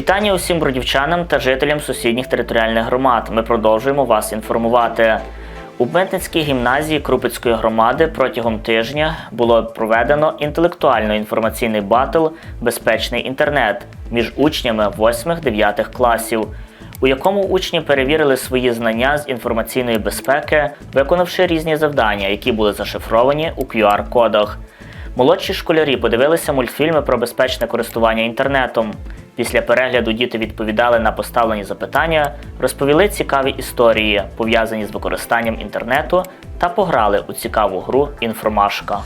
Вітання усім бродівчанам та жителям сусідніх територіальних громад. Ми продовжуємо вас інформувати. У Бентницькій гімназії Крупицької громади протягом тижня було проведено інтелектуально-інформаційний батл Безпечний інтернет між учнями 8-9 класів, у якому учні перевірили свої знання з інформаційної безпеки, виконавши різні завдання, які були зашифровані у QR-кодах. Молодші школярі подивилися мультфільми про безпечне користування інтернетом. Після перегляду діти відповідали на поставлені запитання, розповіли цікаві історії, пов'язані з використанням інтернету, та пограли у цікаву гру Інформашка.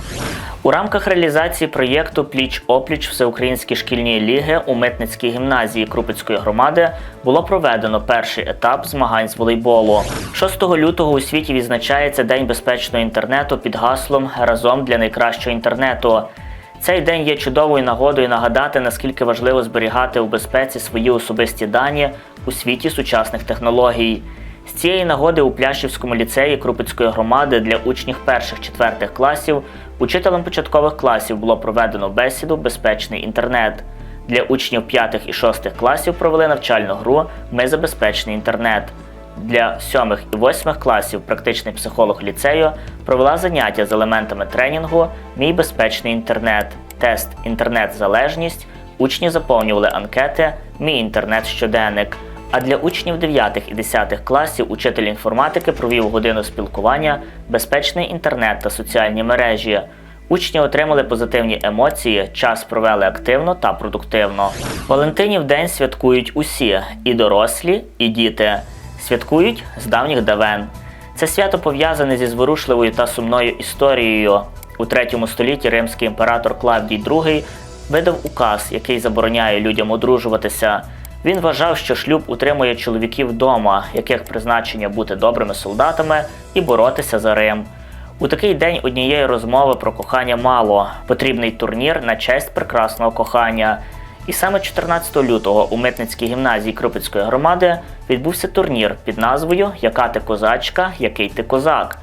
У рамках реалізації проєкту Пліч опліч Всеукраїнські шкільні ліги у Митницькій гімназії Крупицької громади було проведено перший етап змагань з волейболу. 6 лютого у світі відзначається День безпечного інтернету під гаслом Разом для найкращого інтернету. Цей день є чудовою нагодою нагадати, наскільки важливо зберігати у безпеці свої особисті дані у світі сучасних технологій. З цієї нагоди у Пляшівському ліцеї Крупицької громади для учнів перших-четвертих класів учителем початкових класів було проведено бесіду Безпечний інтернет. Для учнів п'ятих і шостих класів провели навчальну гру Ми за безпечний інтернет. Для сьомих і восьмих класів практичний психолог ліцею провела заняття з елементами тренінгу Мій безпечний інтернет, тест інтернет-залежність. Учні заповнювали анкети Мій інтернет щоденник. А для учнів 9 і 10 класів учитель інформатики провів годину спілкування, безпечний інтернет та соціальні мережі. Учні отримали позитивні емоції, час провели активно та продуктивно. Валентинів день святкують усі і дорослі, і діти. Святкують з давніх давен. Це свято пов'язане зі зворушливою та сумною історією. У третьому столітті римський імператор Клавдій II видав указ, який забороняє людям одружуватися. Він вважав, що шлюб утримує чоловіків вдома, яких призначення бути добрими солдатами і боротися за Рим. У такий день однієї розмови про кохання мало. Потрібний турнір на честь прекрасного кохання. І саме 14 лютого у Митницькій гімназії Крупицької громади відбувся турнір під назвою Яка ти козачка, який ти козак.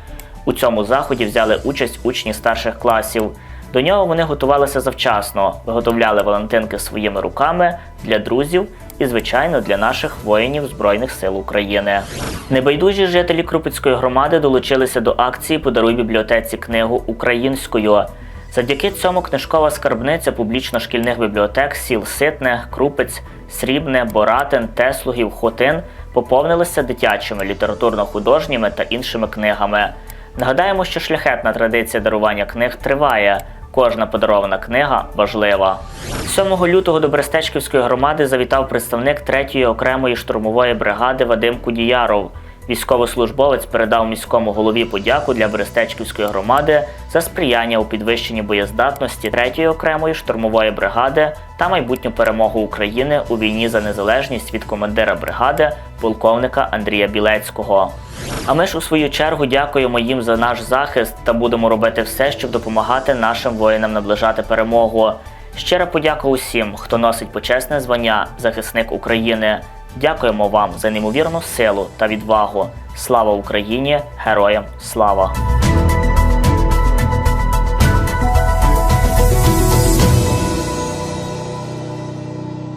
У цьому заході взяли участь учні старших класів. До нього вони готувалися завчасно, виготовляли валентинки своїми руками для друзів і, звичайно, для наших воїнів Збройних сил України. Небайдужі жителі Крупицької громади долучилися до акції Подаруй бібліотеці книгу українською. Завдяки цьому книжкова скарбниця публічно-шкільних бібліотек сіл Ситне, Крупець, Срібне, Боратин, Теслугів, Хотин поповнилися дитячими літературно-художніми та іншими книгами. Нагадаємо, що шляхетна традиція дарування книг триває. Кожна подарована книга важлива. 7 лютого до Берестечківської громади завітав представник 3-ї окремої штурмової бригади Вадим Кудіяров. Військовослужбовець передав міському голові подяку для Берестечківської громади за сприяння у підвищенні боєздатності 3-ї окремої штурмової бригади та майбутню перемогу України у війні за незалежність від командира бригади полковника Андрія Білецького. А ми ж у свою чергу дякуємо їм за наш захист та будемо робити все, щоб допомагати нашим воїнам наближати перемогу. Щира подяка усім, хто носить почесне звання захисник України. Дякуємо вам за неймовірну силу та відвагу. Слава Україні! Героям слава!